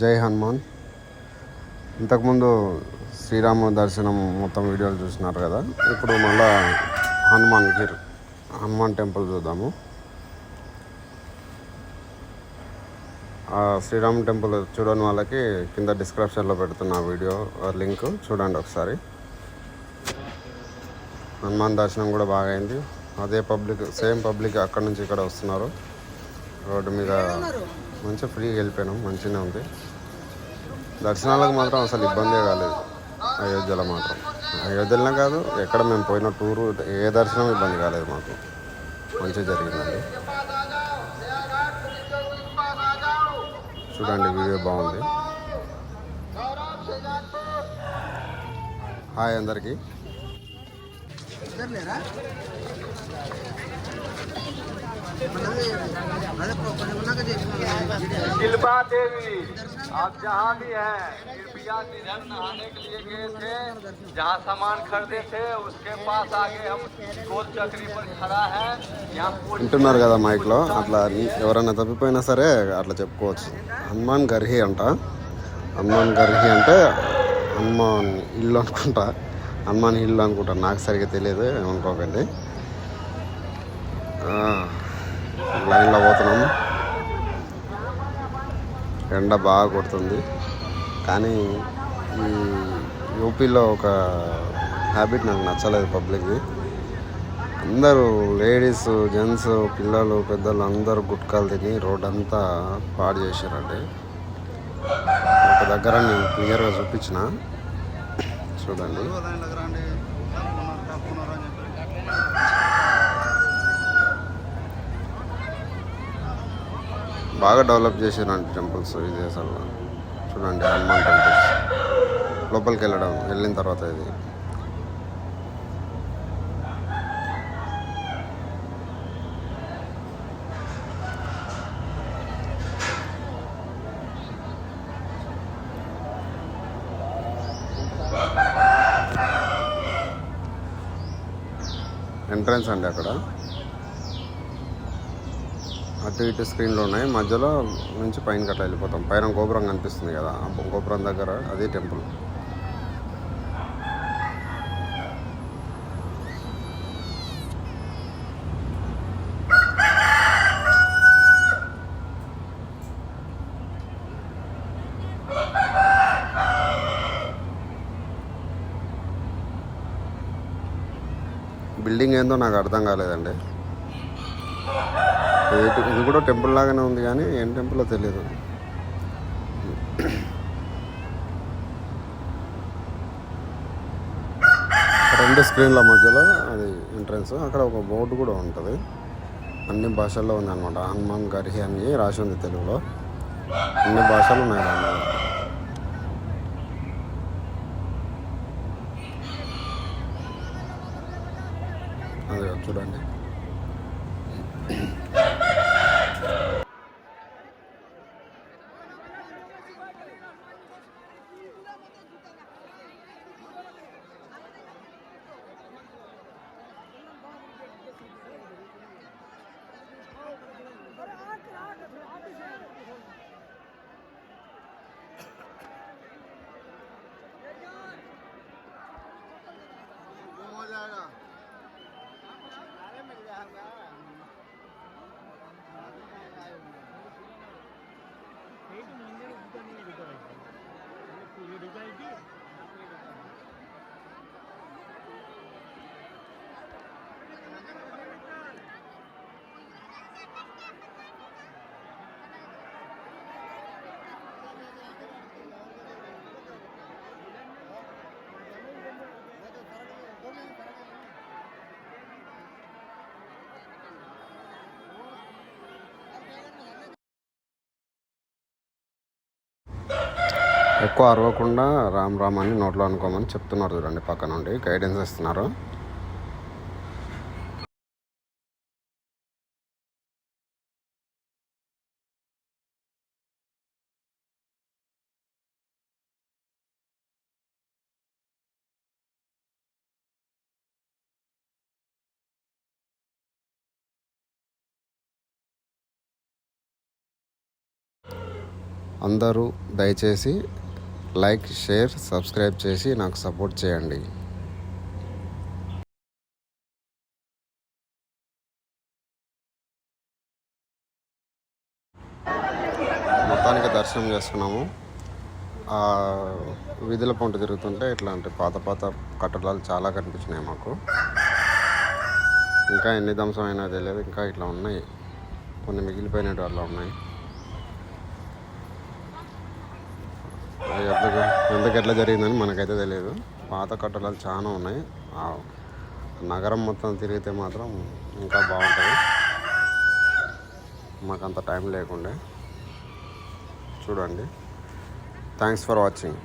జై హనుమాన్. ఇంతకుముందు శ్రీరామ దర్శనం మొత్తం వీడియోలు చూసినారు కదా ఇప్పుడు మళ్ళా హనుమాన్ గిర్ హనుమాన్ టెంపుల్ చూద్దాము. ఆ శ్రీరామ్ టెంపుల్ చూడని వాళ్ళకి కింద డిస్క్రిప్షన్లో పెడుతున్న వీడియో లింక్ చూడండి ఒకసారి. హనుమాన్ దర్శనం కూడా బాగా అయింది. అదే పబ్లిక్ సేమ్ పబ్లిక్ అక్కడ నుంచి ఇక్కడ వస్తున్నారు. రోడ్డు మీద మంచిగా ఫ్రీగా వెళ్ళిపోయినాం మంచిగానే ఉంది. దర్శనాలకు మాత్రం అసలు ఇబ్బందే కాలేదు. అయోధ్యలో మాత్రం. అయోధ్యలోనే కాదు ఎక్కడ మేము పోయిన టూరు ఏ దర్శనం ఇబ్బంది కాలేదు మాకు. మంచిగా జరిగిందండి. చూడండి వీడియో బాగుంది. హాయ్ అందరికీ. లేరా అదే కొంచెం ఉన్నాక చేసిన शिल्पा देवी आप जहाँ भी हैं कृपया निधन नहाने के लिए गए थे जहाँ सामान खरीदे थे उसके पास आगे हम गोल चक्री पर खड़ा है यहाँ पुलिस వింటున్నారు కదా మైక్లో అట్లా ఎవరైనా తప్పిపోయినా సరే అట్లా చెప్పుకోవచ్చు హనుమాన్ గర్హి అంట హనుమాన్ గర్హి అంటే హనుమాన్ ఇల్లు అనుకుంటా హనుమాన్ ఇల్లు అనుకుంటా నాకు సరిగ్గా తెలియదు ఏమనుకోకండి ఆ, లైన్లో పోతున్నాం. ఎండ బాగా కొడుతుంది. కానీ ఈ యూపీలో ఒక హ్యాబిట్ నాకు నచ్చలేదు పబ్లిక్ది. అందరూ లేడీస్ జెంట్స్ పిల్లలు పెద్దలు అందరూ గుట్కాలు తిని రోడ్ అంతా పాడు చేశారండి. ఒక దగ్గర నేను క్లియర్గా చూపించిన. చూడండి. బాగా డెవలప్ చేశారండి టెంపుల్స్ ఇది అసలు చూడండి హనుమాన్ టెంపుల్స్. లోపలికి వెళ్ళడం వెళ్ళిన తర్వాత ఇది. ఎంట్రన్స్ అండి అక్కడ. అటు ఇటు స్క్రీన్లో ఉన్నాయి. మధ్యలో నుంచి పైన అట్లా వెళ్ళిపోతాం. పైన గోపురం కనిపిస్తుంది కదా. గోపురం దగ్గర అదే టెంపుల్ బిల్డింగ్ ఏందో నాకు అర్థం కాలేదండి. ఇది కూడా టెంపుల్ లాగానే ఉంది కానీ ఏం టెంపుల్లో తెలియదు రెండు స్క్రీన్ల మధ్యలో అది ఎంట్రన్స్. అక్కడ ఒక బోర్డు కూడా ఉంటుంది. అన్ని భాషల్లో ఉంది అనమాట హనుమాన్ గర్హి అని రాసి ఉంది తెలుగులో. అన్ని భాషలు ఉన్నాయి దానిలో అదే చూడండి. ఎక్కువ అరవకుండా రామ్ రామ్ అని నోట్లో అనుకోమని చెప్తున్నారు చూడండి పక్క నుండి. గైడెన్స్ ఇస్తున్నారు. అందరూ దయచేసి లైక్ షేర్ సబ్స్క్రైబ్ చేసి నాకు సపోర్ట్ చేయండి. మొత్తానికి దర్శనం చేసుకున్నాము. ఆ వీధుల పొంట తిరుగుతుంటే ఇట్లాంటి పాత పాత కట్టడాలు చాలా కనిపించినాయి మాకు. ఇంకా ఎన్ని ధ్వంసం అయినా తెలియదు ఇంకా ఇట్లా ఉన్నాయి. కొన్ని మిగిలిపోయినట్టు అలా ఉన్నాయి. అది ఎందుకు? ఎట్లా జరిగిందని మనకైతే తెలియదు పాత కట్టడాలు చాలా ఉన్నాయి. నగరం మొత్తం తిరిగితే మాత్రం ఇంకా బాగుంటుంది. మాకు అంత టైం లేకుండే. చూడండి. Thanks for watching